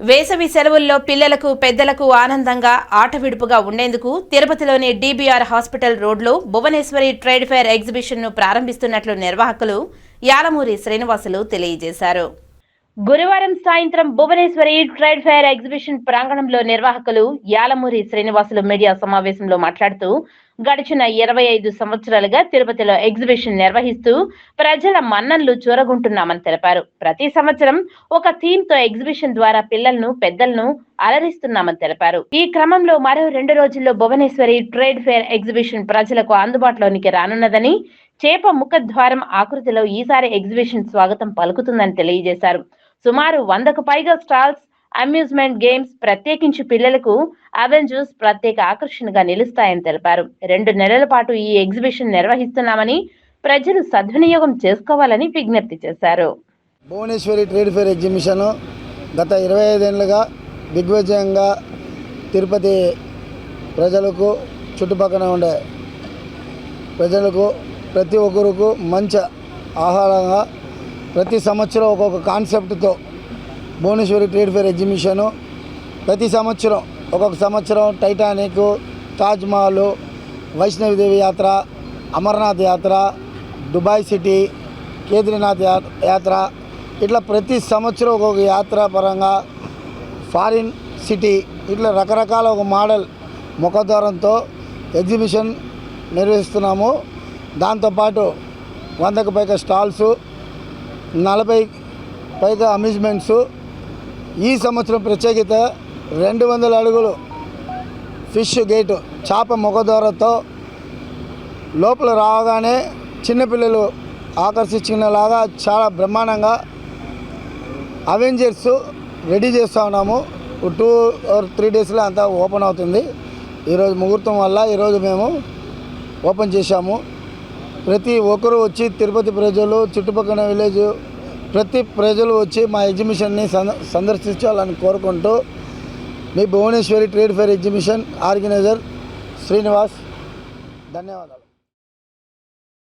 వేసవి సెలవుల్లో పిల్లలకు పెద్దలకు ఆనందంగా ఆట విడుపుగా ఉండేందుకు తిరుపతిలోని డీబీఆర్ హాస్పిటల్ రోడ్లో భువనేశ్వరి ట్రేడ్ ఫెయిర్ ఎగ్జిబిషన్ను ప్రారంభిస్తున్నట్లు నిర్వాహకులు యాలమూరి శ్రీనివాసులు తెలియజేశారు. గురువారం సాయంత్రం భువనేశ్వరి ట్రేడ్ ఫెయిర్ ఎగ్జిబిషన్ ప్రాంగణంలో నిర్వాహకులు యాలమూరి శ్రీనివాసులు మీడియా సమావేశంలో మాట్లాడుతూ గడిచిన ఇరవై ఐదు సంవత్సరాలుగా తిరుపతిలో ఎగ్జిబిషన్ నిర్వహిస్తూ ప్రజల మన్నన్లు చూరగుంటున్నామని తెలిపారు. ప్రతి సంవత్సరం ఒక థీమ్తో ఎగ్జిబిషన్ ద్వారా పిల్లలను పెద్దలను అలరిస్తున్నామని తెలిపారు. ఈ క్రమంలో మరో రెండు రోజుల్లో భువనేశ్వరి ట్రేడ్ ఫెయిర్ ఎగ్జిబిషన్ ప్రజలకు అందుబాటులోనికి రానున్నదని చేప ముఖద్వారం ఆకృతిలో ఈసారి ఎగ్జిబిషన్ స్వాగతం పలుకుతుందని తెలియజేశారు. సుమారు వందకు పైగా స్టాల్స్ అమ్యూజ్మెంట్ గేమ్స్ ప్రత్యేకించి పిల్లలకు అవెంజర్స్ ప్రత్యేక ఆకర్షణగా నిలుస్తాయని తెలిపారు. రెండు నెలల పాటు ఈ ఎగ్జిబిషన్ నిర్వహిస్తున్నామని ప్రజలు సద్వినియోగం చేసుకోవాలని విజ్ఞప్తి చేశారు. భువనేశ్వరి ట్రేడ్ ఫేర్ ఎగ్జిబిషన్ గత ఇరవై ఐదేళ్ళుగా దిగ్విజయంగా తిరుపతి ప్రజలకు చుట్టుపక్కల ఉండే ప్రజలకు ప్రతి ఒక్కరికి మంచి ఆహ్లాదంగా ప్రతి సంవత్సరం ఒక్కొక్క కాన్సెప్ట్తో భువనేశ్వరి ట్రేడ్ ఫేర్ ఎగ్జిబిషను. ప్రతి సంవత్సరం ఒక్కొక్క సంవత్సరం టైటానిక్ తాజ్మహల్ వైష్ణవిదేవి యాత్ర అమర్నాథ్ యాత్ర దుబాయ్ సిటీ కేద్రీనాథ్ యాత్ర. ఇట్లా ప్రతి సంవత్సరం ఒక్కొక్క యాత్ర పరంగా ఫారిన్ సిటీ ఇట్లా రకరకాల ఒక మోడల్ ముఖద్వారంతో ఎగ్జిబిషన్ నిర్వహిస్తున్నాము. దాంతోపాటు వందకు పైగా స్టాల్సు నలభై పైగా అమ్యూజ్మెంట్సు ఈ సంవత్సరం ప్రత్యేకత రెండు వందల అడుగులు ఫిష్ గేటు చేప ముఖద్వారతో లోపల రాగానే చిన్నపిల్లలు ఆకర్షించుకునేలాగా చాలా బ్రహ్మాండంగా అవెంజర్స్ రెడీ చేస్తూ ఉన్నాము. టూ ఆర్ త్రీ డేస్లో అంతా ఓపెన్ అవుతుంది. ఈరోజు ముహూర్తం వల్ల ఈరోజు మేము ఓపెన్ చేశాము. ప్రతి ఒక్కరూ వచ్చి తిరుపతి ప్రజలు చుట్టుపక్కల విలేజ్ ప్రతి ప్రజలు వచ్చి మా ఎగ్జిబిషన్ని సంద సందర్శించాలని కోరుకుంటూ మీ Bhuvaneshwari trade fair exhibition organiser Srinivas ధన్యవాదాలు.